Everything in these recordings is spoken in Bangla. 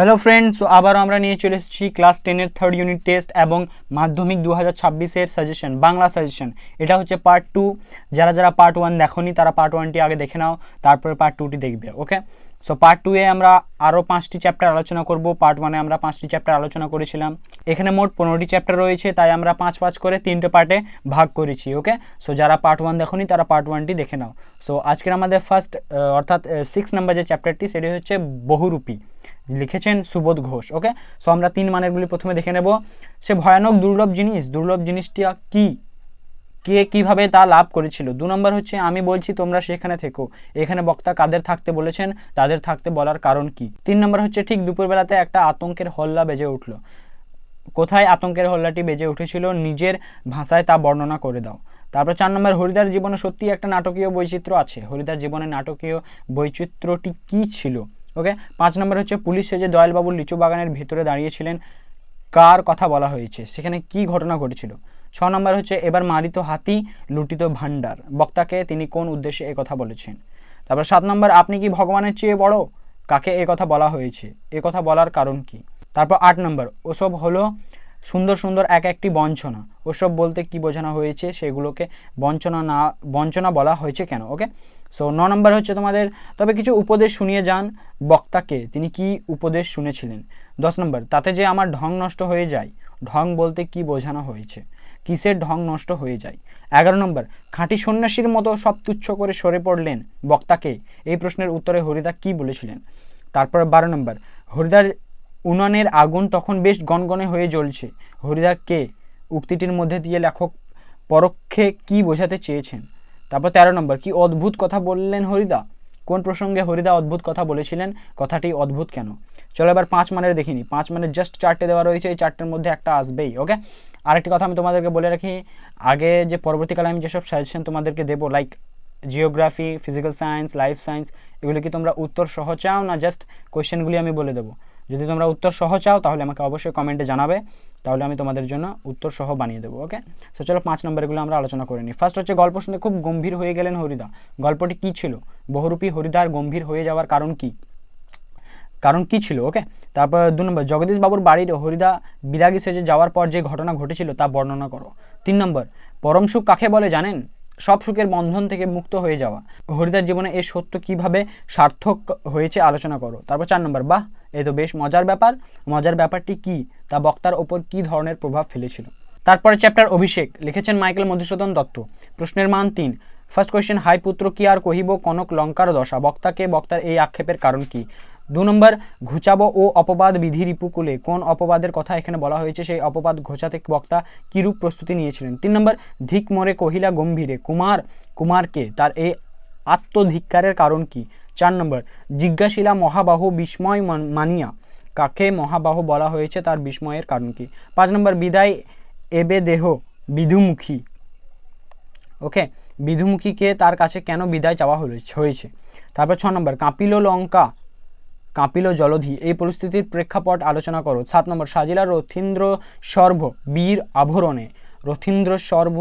হ্যালো ফ্রেন্ডস আবারও আমরা নিয়ে চলে এসেছি ক্লাস টেনের থার্ড ইউনিট টেস্ট এবং মাধ্যমিক দু হাজার ছাব্বিশের সাজেশন বাংলা সাজেশন এটা হচ্ছে পার্ট টু যারা যারা পার্ট ওয়ান দেখোনি, তারা পার্ট ওয়ানটি আগে দেখে নাও, তারপরে পার্ট টুটি দেখবে ওকে সো পার্ট টুয়ে আমরা আরও পাঁচটি চ্যাপ্টার আলোচনা করব। পার্ট ওয়ানে আমরা পাঁচটি চ্যাপ্টার আলোচনা করেছিলাম। এখানে মোট পনেরোটি চ্যাপ্টার রয়েছে, তাই আমরা পাঁচ পাঁচ করে তিনটে পার্টে ভাগ করেছি ওকে সো যারা পার্ট ওয়ান দেখোনি, তারা পার্ট ওয়ানটি দেখে নাও। সো আজকের আমাদের ফার্স্ট অর্থাৎ সিক্স নাম্বার যে চ্যাপ্টারটি সেটি হচ্ছে বহুরূপী। লিখেছেন সুবোধ ঘোষ, ওকে? সো আমরা তিন মানেরগুলি প্রথমে দেখে নেব। সে ভয়ানক দুর্লভ জিনিস, দুর্লভ জিনিসটি কি? কে কীভাবে তা লাভ করেছিল? দু নম্বর হচ্ছে, আমি বলছি তোমরা সেখানে থেকো। এখানে বক্তা কাদের থাকতে বলেছেন? তাদের থাকতে বলার কারণ কি? তিন নম্বর হচ্ছে, ঠিক দুপুরবেলাতে একটা আতঙ্কের হল্লা বেজে উঠল। কোথায় আতঙ্কের হল্লাটি বেজে উঠেছিল? নিজের ভাষায় তা বর্ণনা করে দাও। তারপর চার নম্বর, হরিদার জীবনে সত্যি একটা নাটকীয় বৈচিত্র্য আছে। হরিদার জীবনে নাটকীয় বৈচিত্র্যটি কি ছিল? ওকে পাঁচ নম্বর হচ্ছে, পুলিশ যে দয়ালবাবুর লিচু বাগানের ভেতরে দাঁড়িয়েছিলেন। কার কথা বলা হয়েছে? সেখানে কি ঘটনা ঘটেছিল? ছ নম্বর হচ্ছে, এবার মারিত হাতি, লুটিত ভাণ্ডার। বক্তাকে তিনি কোন উদ্দেশ্যে এ কথা বলেছেন? তারপর সাত নম্বর, আপনি কি ভগবানের চেয়ে বড়? কাকে এ কথা বলা হয়েছে? এ কথা বলার কারণ কি? তারপর আট নম্বর, ওসব হলো সুন্দর সুন্দর এক একটি বঞ্চনা। ওসব বলতে কি বোঝানো হয়েছে সেগুলোকে বঞ্চনা না, বঞ্চনা বলা হয়েছে কেন? ওকে সো ন নম্বর হচ্ছে তোমাদের, তবে কিছু উপদেশ শুনিয়ে যান বক্তাকে, তিনি কি উপদেশ শুনেছিলেন? দশ নম্বর, তাতে যে আমার ঢং নষ্ট হয়ে যায়, ঢং বলতে কি বোঝানো হয়েছে? কিসের ঢং নষ্ট হয়ে যায়? এগারো নম্বর, খাঁটি সন্ন্যাসীর মতো সব তুচ্ছ করে সরে পড়লেন বক্তাকে? এই প্রশ্নের উত্তরে হরিদা কি বলেছিলেন? তারপর বারো নম্বর, হরিদার উনানের আগুন তখন বেশ গনগনে হয়ে জ্বলছে। হরিদা কে? উক্তিটির মধ্যে দিয়ে লেখক পরোক্ষে কি বোঝাতে চেয়েছেন? তারপর তেরো নম্বর, কি অদ্ভুত কথা বললেন হরিদা? কোন প্রসঙ্গে হরিদা অদ্ভুত কথা বলেছিলেন? কথাটি অদ্ভুত কেন? চলো এবার পাঁচ মানের দেখিনি পাঁচ মানের জাস্ট চারটে দেওয়া রয়েছে, এই চারটের মধ্যে একটা আসবেই ওকে আরেকটি কথা আমি তোমাদেরকে বলে রাখি, আগে যে পরবর্তীকালে আমি যেসব সাজেশন তোমাদেরকে দেবো like geography physical science life science এগুলো কি তোমরা উত্তর সহ চাও না? জাস্ট কোয়েশ্চেনগুলি আমি বলে দেবো। যদি তোমরা উত্তর সহ চাও, তাহলে আমাকে অবশ্যই কমেন্টে জানাবে। তাহলে আমি তোমাদের জন্য উত্তর সহ বানিয়ে দেবো ওকে সো চলো পাঁচ নম্বরগুলো আমরা আলোচনা করে নিই। ফার্স্ট হচ্ছে গল্প শুনে খুব গম্ভীর হয়ে গেলেন হরিদা। গল্পটি কী ছিল? বহুরূপী হরিদার গম্ভীর হয়ে যাওয়ার কারণ কি? কারণ কি ছিল ওকে তারপর দু নম্বর জগদীশ বাবুর বাড়ির হরিদা বিরাগী সেজে যাওয়ার পর যে ঘটনা ঘটেছিল, তা বর্ণনা করো। তিন নম্বর, পরম সুখ কাকে বলে জানেন? সব সুখের বন্ধন থেকে মুক্ত হয়ে যাওয়া। হরিদার জীবনে এই সত্য কীভাবে সার্থক হয়েছে, আলোচনা করো। তারপর চার নম্বর, বাহ! এ তো বেশ মজার ব্যাপার। মজার ব্যাপারটি কি? তা বক্তার ওপর কি ধরনের প্রভাব ফেলেছিল? তারপরে চ্যাপ্টার অভিষেক, লিখেছেন মাইকেল মধুসূদন দত্ত। প্রশ্নের মান তিন। ফার্স্ট কোয়েশ্চেন হাই পুত্র, কি আর কহিব কনক লঙ্কার দশা? বক্তাকে বক্তার এই আক্ষেপের কারণ কি? দু নম্বর, ঘুচাবো ও অপবাদ বিধি রিপুকুলে কোন অপবাদের কথা এখানে বলা হয়েছে? সেই অপবাদ ঘোচাতে বক্তা কিরূপ প্রস্তুতি নিয়েছিলেন? তিন নম্বর, ধিক মরে কহিলা গম্ভীরে, কুমার, কুমারকে, তার এই আত্মধিক্কারের কারণ কি? চার নম্বর, জিজ্ঞাসিলা মহাবাহু বিস্ময় মানিয়া। কাকে মহাবাহু বলা হয়েছে তার বিস্ময়ের কারণ কি? পাঁচ নম্বর, বিদায় এবে দেহ বিধুমুখী। ওকে বিধুমুখীকে তার কাছে কেন বিদায় চাওয়া হয়েছে? তারপর ছ নম্বর, কাঁপিল লঙ্কা, কাঁপিল জলধি। এই পরিস্থিতির প্রেক্ষাপট আলোচনা করো। সাত নম্বর, সাজিলা রথীন্দ্র সর্ব বীর আভরণে। রথীন্দ্র সর্ব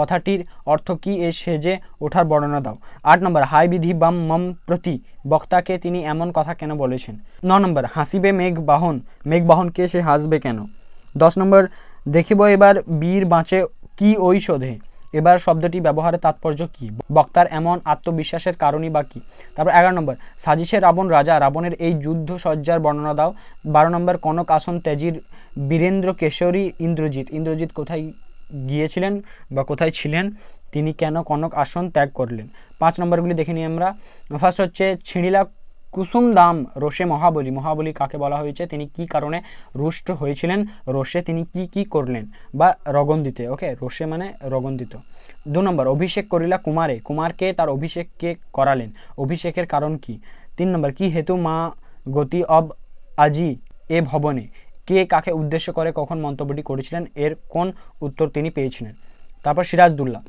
কথাটির অর্থ কি এ সেজে ওঠার বর্ণনা দাও। আট নম্বর, হাই বিধি বাম মম প্রতি। বক্তাকে তিনি এমন কথা কেন বলেছেন? ন নম্বর, হাসিবে মেঘ বাহন। মেঘ বাহনকে সে হাসবে কেন? দশ নম্বর, দেখিব এবার বীর বাঁচে কি ঔষধে এবার শব্দটি ব্যবহারের তাৎপর্য কি? বক্তার এমন আত্মবিশ্বাসের কারণই বা কি? তারপর এগারো নম্বর সাজিশে রাবণ রাজা। রাবণের এই যুদ্ধ সজ্জার বর্ণনা দাও। বারো নম্বর, কনক আসন তেজির বীরেন্দ্র কেশরী ইন্দ্রজিৎ। ইন্দ্রজিৎ কোথায় গিয়েছিলেন বা কোথায় ছিলেন, তিনি কেন কনক আসন ত্যাগ করলেন? পাঁচ নম্বরগুলি দেখে নিই আমরা। ফার্স্ট হচ্ছে ছিঁড়িলা কুসুম দাম রোষে মহাবলী। মহাবলী কাকে বলা হয়েছে? তিনি কি কারণে রুষ্ট হয়েছিলেন? রোষে তিনি কি কি করলেন? বা রগন্দিতে, ওকে? রোষে মানে রগন্দিত। দু নম্বর, অভিষেক করিলা কুমারে। কুমারকে তার অভিষেককে করালেন। অভিষেকের কারণ কি? তিন নম্বর, কি হেতু মা গতি অব আজি এ ভবনে? কে কাকে উদ্দেশ্য করে কখন মন্তব্যটি করেছিলেন, এর কোন উত্তর তিনি পেয়েছিলেন। তারপর সিরাজদুল্লাহ।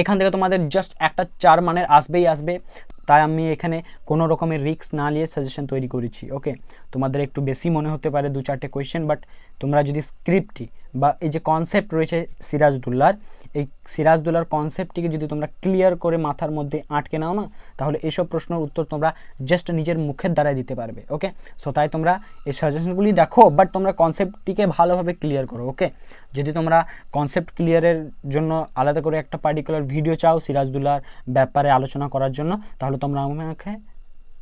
এখান থেকে তোমাদের জাস্ট একটা চার মানের আসবেই আসবে, তাই আমি এখানে কোনো রকমের রিক্স না নিয়ে সাজেশন তৈরি করেছি ওকে তোমাদের একটু বেশি মনে হতে পারে দু চারটে কোয়েশ্চেন বাট তোমরা যদি স্ক্রিপ্টটি বা এই যে কনসেপ্ট রয়েছে সিরাজদুল্লার, এই সিরাজদুল্লার কনসেপ্টটিকে যদি তোমরা ক্লিয়ার করে মাথার মধ্যে আটকে নাও না, তাহলে এইসব প্রশ্নের উত্তর তোমরা জাস্ট নিজের মুখের দ্বারাই দিতে পারবে ওকে সো তাই তোমরা এই সাজেশনগুলি দেখো বাট তোমরা কনসেপ্টটিকে ভালোভাবে ক্লিয়ার করো ওকে যদি তোমরা কনসেপ্ট ক্লিয়ারের জন্য আলাদা করে একটা পার্টিকুলার ভিডিও চাও সিরাজদুল্লার ব্যাপারে আলোচনা করার জন্য, তাহলে তোমরা আমাকে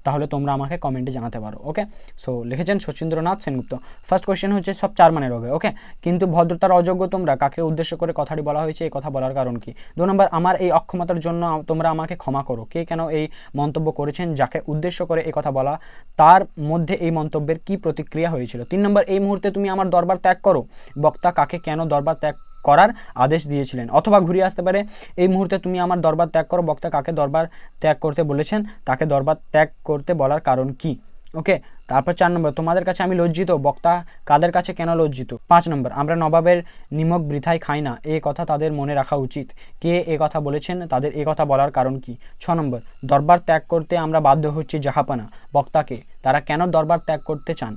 তাহলে তোমরা আমাকে কমেন্টে জানাতে পারো ওকে সো লিখেছেন শচীন্দ্রনাথ সেনগুপ্ত। ফার্স্ট কোয়েশ্চেন হচ্ছে, সব চার মানের হবে ওকে কিন্তু ভদ্রতার অযোগ্য তোমরা, কাকে উদ্দেশ্য করে কথাটি বলা হয়েছে, এই কথা বলার কারণ কি? দু নম্বর, আমার এই অক্ষমতার জন্য তোমরা আমাকে ক্ষমা করো। কে কেন এই মন্তব্য করেছেন, যাকে উদ্দেশ্য করে এই কথা বলা? তার মধ্যে এই মন্তব্যের কি প্রতিক্রিয়া হয়েছিল? তিন নম্বর, এই মুহূর্তে তুমি আমার দরবার ত্যাগ করো। বক্তা, কাকে কেন দরবার ত্যাগ করার আদেশ দিয়েছিলেন। অথবা ঘুরিয়ে আসতে পারে, এই মুহূর্তে তুমি আমার দরবার ত্যাগ করো। বক্তা কাকে দরবার ত্যাগ করতে বলেছেন, তাকে দরবার ত্যাগ করতে বলার কারণ কি? ওকে, তারপর চার নম্বর, তোমাদের কাছে আমি লজ্জিত, বক্তা কাদের কাছে কেন লজ্জিত? পাঁচ নম্বর, আমরা নবাবের নিমক বৃথায় খাই না, এ কথা তাদের মনে রাখা উচিত। কে এ কথা বলেছেন, তাদের এ কথা বলার কারণ কি? ছ নম্বর, দরবার ত্যাগ করতে আমরা বাধ্য হচ্ছি জাহাপানা, বক্তাকে। তারা কেন দরবার ত্যাগ করতে চান?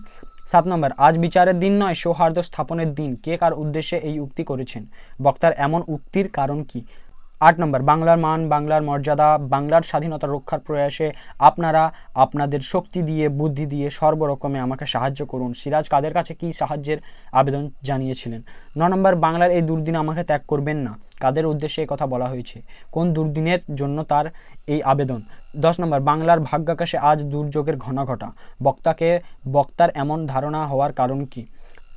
সাত নম্বর, আজ বিচারের দিন নয়, সৌহার্দ্য স্থাপনের দিন। কে কার উদ্দেশ্যে এই উক্তি করেছেন? বক্তার এমন উক্তির কারণ কি? আট নম্বর, বাংলার মান, বাংলার মর্যাদা, বাংলার স্বাধীনতা রক্ষার প্রয়াসে আপনারা আপনাদের শক্তি দিয়ে, বুদ্ধি দিয়ে সর্বরকমে আমাকে সাহায্য করুন। সিরাজ কাদের কাছে কি সাহায্যের আবেদন জানিয়েছিলেন? ন নম্বর, বাংলার এই দুর্দিন আমাকে ত্যাগ করবেন না। কাদের উদ্দেশ্যে এই কথা বলা হয়েছে? কোন দুর্দিনের জন্য তার এই আবেদন? দশ নম্বর, বাংলার ভাগ্যাকাশে আজ দুর্যোগের ঘনা ঘটা। বক্তাকে বক্তার এমন ধারণা হওয়ার কারণ কি?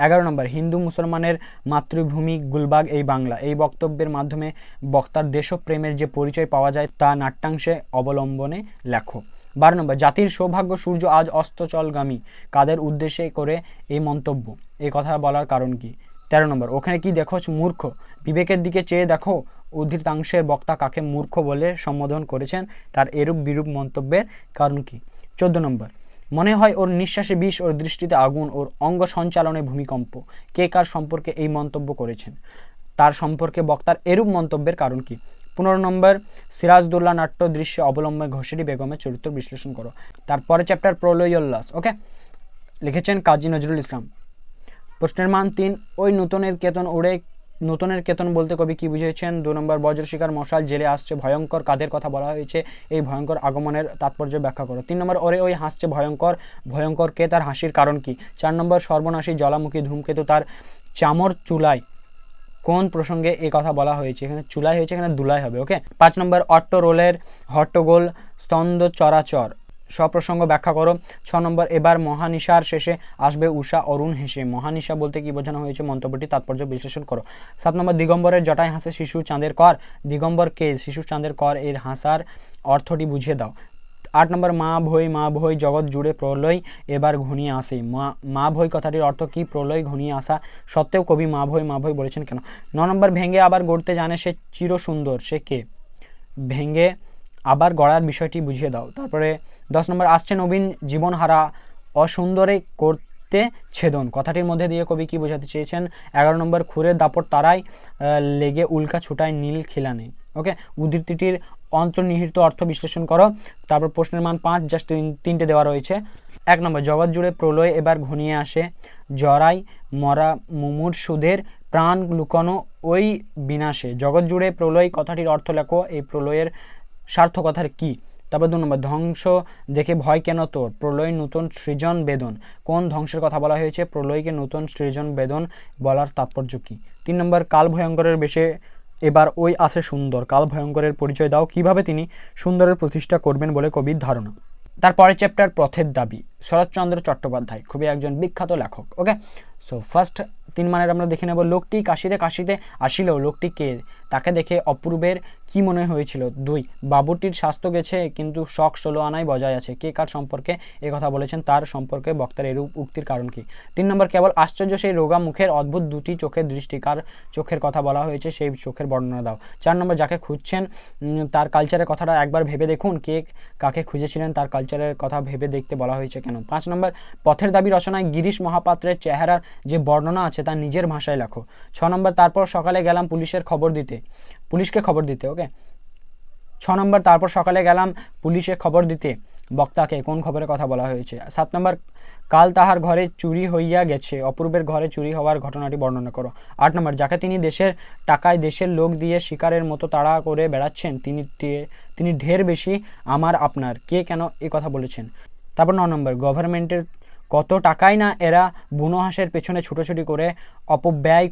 এগারো নম্বর, হিন্দু মুসলমানের মাতৃভূমি গুলবাগ, এই বাংলা। এই বক্তব্যের মাধ্যমে বক্তার দেশপ্রেমের যে পরিচয় পাওয়া যায়, তা নাট্যাংশে অবলম্বনে লেখো। বারো নম্বর, জাতির সৌভাগ্য সূর্য আজ অস্তচলগামী কাদের উদ্দেশ্যে করে এই মন্তব্য? এই কথা বলার কারণ কি? তেরো নম্বর, ওখানে কি দেখো মূর্খ? বিবেকের দিকে চেয়ে দেখো উদ্ধৃতাংশের বক্তা কাকে মূর্খ বলে সম্বোধন করেছেন, তার এরূপ বিরূপ মন্তব্যের কারণ কি? চোদ্দ নম্বর, মনে হয় ওর নিঃশ্বাসে বিষ, ওর দৃষ্টিতে আগুন, ওর অঙ্গ সঞ্চালনে ভূমিকম্প। কে কার সম্পর্কে এই মন্তব্য করেছেন? তার সম্পর্কে বক্তার এরূপ মন্তব্যের কারণ কি? পনেরো নম্বর সিরাজদুল্লাহ নাট্য দৃশ্যে অবলম্বনে ঘোষেরি বেগমের চরিত্র বিশ্লেষণ করো। তারপরে চ্যাপ্টার প্রলয়োল্লাস ওকে লিখেছেন কাজী নজরুল ইসলাম। প্রশ্নের মান তিন, ওই নতুনের কেতন উড়ে, নতুনের কেতন বলতে কবি কি বুঝিয়েছেন দু নম্বর বজ্রশিকার মশাল জেলে আসছে, ভয়ঙ্কর কাদের কথা বলা হয়েছে? এই ভয়ঙ্কর আগমনের তাৎপর্য ব্যাখ্যা করো। তিন নম্বর, ওরে ওই হাসছে ভয়ঙ্কর ভয়ঙ্কর কে, তার হাসির কারণ কি? চার নম্বর, সর্বনাশী জলামুখী ধূমকেতু তার চামর চুলায় কোন প্রসঙ্গে এই কথা বলা হয়েছে? এখানে চুলাই হয়েছে, এখানে দুলাই হবে ওকে পাঁচ নম্বর অট্টো রোলের হট্টগোল, স্তন্দ চরাচর। সপ্রসঙ্গ ব্যাখ্যা করো। ছ নম্বর, এবার মহানিশার শেষে আসবে উষা অরুণ হেসে। মহানিশা বলতে কি বোঝানো হয়েছে মন্তব্যটি তাৎপর্য বিশ্লেষণ করো। সাত নম্বর, দিগম্বরের জটায় হাসে শিশু চাঁদের কর। দিগম্বর কে? শিশু চাঁদের কর, এর হাসার অর্থটি বুঝিয়ে দাও। আট নম্বর, মা ভই মা ভই জগৎ জুড়ে প্রলয়, এবার ঘনিয়ে আসে। মা মা ভই কথাটির অর্থ কি? প্রলয়, ঘনিয়ে আসা সত্ত্বেও কবি মা ভই মা ভই বলেছেন কেন? ন নম্বর ভেঙে আবার গড়তে জানে সে চির সুন্দর সে কে? ভেঙে আবার গড়ার বিষয়টি বুঝিয়ে দাও। তারপরে দশ নম্বর, আসছে নবীন জীবনহারা, অসুন্দরে করতে ছেদন। কথাটির মধ্যে দিয়ে কবি কি বোঝাতে চেয়েছেন? এগারো নম্বর খুরের দাপট তারাই লেগে উল্কা ছুটায় নীল খিলানে। ওকে? উদ্ধৃতিটির অন্তর্নিহিত অর্থ বিশ্লেষণ করো। তারপর প্রশ্নের মান পাঁচ, জাস্ট তিনটে দেওয়া রয়েছে। এক নম্বর, জগৎ জুড়ে প্রলয় এবার ঘনিয়ে আসে। জরাই মরা মুমুর সুদের প্রাণ লুকানো ওই বিনাশে। জগৎ জুড়ে প্রলয় কথাটির অর্থ লেখো, এই প্রলয়ের সার্থকতার কি? তারপর দু নম্বর, ধ্বংস দেখে ভয় কেন তোর? প্রলয় নতুন সৃজন বেদন। কোন ধ্বংসের কথা বলা হয়েছে? প্রলয়কে নতুন সৃজন বেদন বলার তাৎপর্য কি? তিন নম্বর, কাল ভয়ঙ্করের বেশে এবার ওই আসে সুন্দর। কাল ভয়ঙ্করের পরিচয় দাও। কীভাবে তিনি সুন্দরের প্রতিষ্ঠা করবেন বলে কবির ধারণা? তারপরের চ্যাপ্টার পথের দাবি। শরৎচন্দ্র চট্টোপাধ্যায়, খুবই একজন বিখ্যাত লেখক ওকে সো ফার্স্ট তিন মানের আমরা দেখে নেব, লোকটি কাশিতে কাশিতে আসিলেও, লোকটি কে? তাকে দেখে অপূর্বের কি মনে হয়েছিল? দুই, বাবুটির স্বাস্থ্য গেছে, কিন্তু শখ ষোলো আনায় বজায় আছে। কে কার সম্পর্কে এ কথা বলেছেন? তার সম্পর্কে বক্তার এরূপ উক্তির কারণ কি? তিন নম্বর, কেবল আশ্চর্য সেই রোগা মুখের অদ্ভুত দুটি চোখের দৃষ্টি। কার চোখের কথা বলা হয়েছে সেই চোখের বর্ণনা দাও। চার নম্বর, যাকে খুঁজছেন তার কালচারের কথাটা একবার ভেবে দেখুন। কে কাকে খুঁজেছিলেন, তার কালচারের কথা ভেবে দেখতে বলা হয়েছে কেন? পাঁচ নম্বর, পথের দাবি রচনায় গিরিশ মহাপাত্রের চেহারার যে বর্ণনা আছে, তা নিজের ভাষায় লেখো। ছ নম্বর, তারপর সকালে গেলাম পুলিশের খবর দিতে। পুলিশকে খবর দিতে, ওকে? ছ নম্বর, তারপর সকালে গেলাম, পুলিশে খবর দিতে। বক্তাকে কোন খবরের কথা বলা হয়েছে? সাত নম্বর, কাল তাহার ঘরে চুরি হইয়া গেছে। অপূর্বের ঘরে চুরি হওয়ার ঘটনাটি বর্ণনা করো। আট নম্বর, যাকে তিনি দেশের টাকায় দেশের লোক দিয়ে শিকারের মতো তাড়া করে বেড়াচ্ছেন, তিনি তিনি ঢের বেশি আমার আপনার। কে কেন এ কথা বলেছেন? তারপর ন নম্বর, গভর্নমেন্টের কত টাকাই না এরা বুনো হাঁসের পেছনে ছুটোছুটি করে অপব্যয়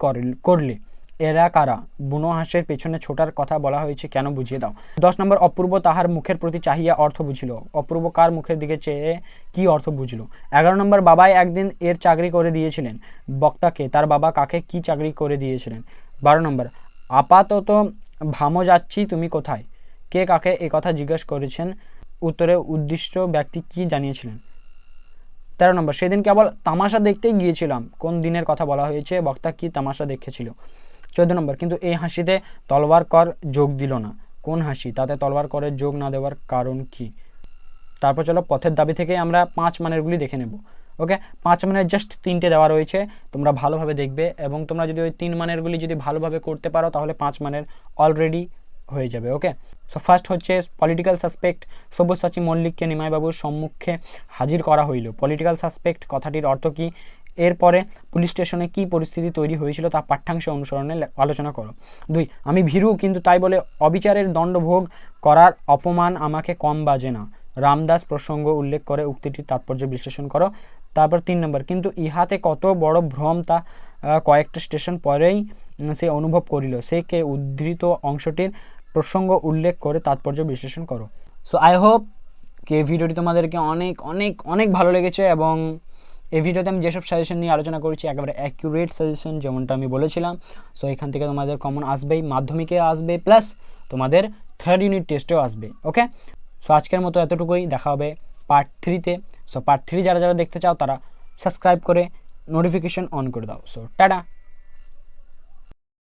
করলে। এরা কারা? বুনো হাঁসের পেছনে ছোটার কথা বলা হয়েছে, কেন বুঝিয়ে দাও। দশ নম্বর, অপূর্ব তাহার মুখের প্রতি চাহিয়া অর্থ বুঝিল। অপূর্ব কার মুখের দিকে চেয়ে কি অর্থ বুঝল? এগারো নম্বর, বাবাই একদিন এর চাকরি করে দিয়েছিলেন। বক্তাকে, তার বাবা কাকে কি চাকরি করে দিয়েছিলেন? বারো নম্বর, আপাতত ভামো যাচ্ছি তুমি কোথায়? কে কাকে এ কথা জিজ্ঞেস করেছেন? উত্তরে উদ্দিষ্ট ব্যক্তি কি জানিয়েছিলেন? তেরো নম্বর, সেদিন কেবল তামাশা দেখতেই গিয়েছিলাম। কোন দিনের কথা বলা হয়েছে? বক্তা কি তামাশা দেখেছিল? চোদ্দ নম্বর, কিন্তু এই হাসিতে তলবার কর যোগ দিল না। কোন হাসি? তাতে তলবার করের যোগ না দেওয়ার কারণ কি? তারপর চলো, পথের দাবি থেকে আমরা পাঁচ মানেরগুলি দেখে নেব। ওকে? পাঁচ মানের জাস্ট তিনটে দেওয়া রয়েছে, তোমরা ভালোভাবে দেখবে এবং তোমরা যদি ওই তিন মানেরগুলি যদি ভালোভাবে করতে পারো, তাহলে পাঁচ মানের অলরেডি হয়ে যাবে, ওকে? সো ফার্স্ট হচ্ছে পলিটিক্যাল সাসপেক্ট সব্যসাচী মল্লিককে নিমাইবাবুর সম্মুখে হাজির করা হইল। পলিটিক্যাল সাসপেক্ট কথাটির অর্থ কী? এরপরে পুলিশ স্টেশনে কী পরিস্থিতি তৈরি হয়েছিল তা পাঠ্যাংশ অনুসরণে আলোচনা করো। দুই, আমি ভীরু, কিন্তু তাই বলে অবিচারের দণ্ডভোগ করার অপমান আমাকে কম বাজে না। রামদাস প্রসঙ্গ উল্লেখ করে উক্তিটির তাৎপর্য বিশ্লেষণ করো। তারপর তিন নম্বর, কিন্তু ইহাতে কত বড় ভ্রম তা কয়েকটা স্টেশন পরেই সে অনুভব করিল। সে কে উদ্ধৃত অংশটির প্রসঙ্গ উল্লেখ করে তাৎপর্য বিশ্লেষণ করো। সো আই হোপ কে ভিডিওটি তোমাদেরকে অনেক অনেক অনেক ভালো লেগেছে এবং এই ভিডিওতে আমি যেসব সাজেশন নিয়ে আলোচনা করেছি, একেবারে অ্যাকিউরেট সাজেশন যেমনটা আমি বলেছিলাম। সো এখান থেকে তোমাদের কমন আসবেই, মাধ্যমিকে আসবে প্লাস তোমাদের থার্ড ইউনিট টেস্টেও আসবে ওকে সো আজকের মতো এতটুকুই, দেখা হবে পার্ট থ্রিতে সো পার্ট থ্রি যারা যারা দেখতে চাও, তারা সাবস্ক্রাইব করে নোটিফিকেশন অন করে দাও। So tata!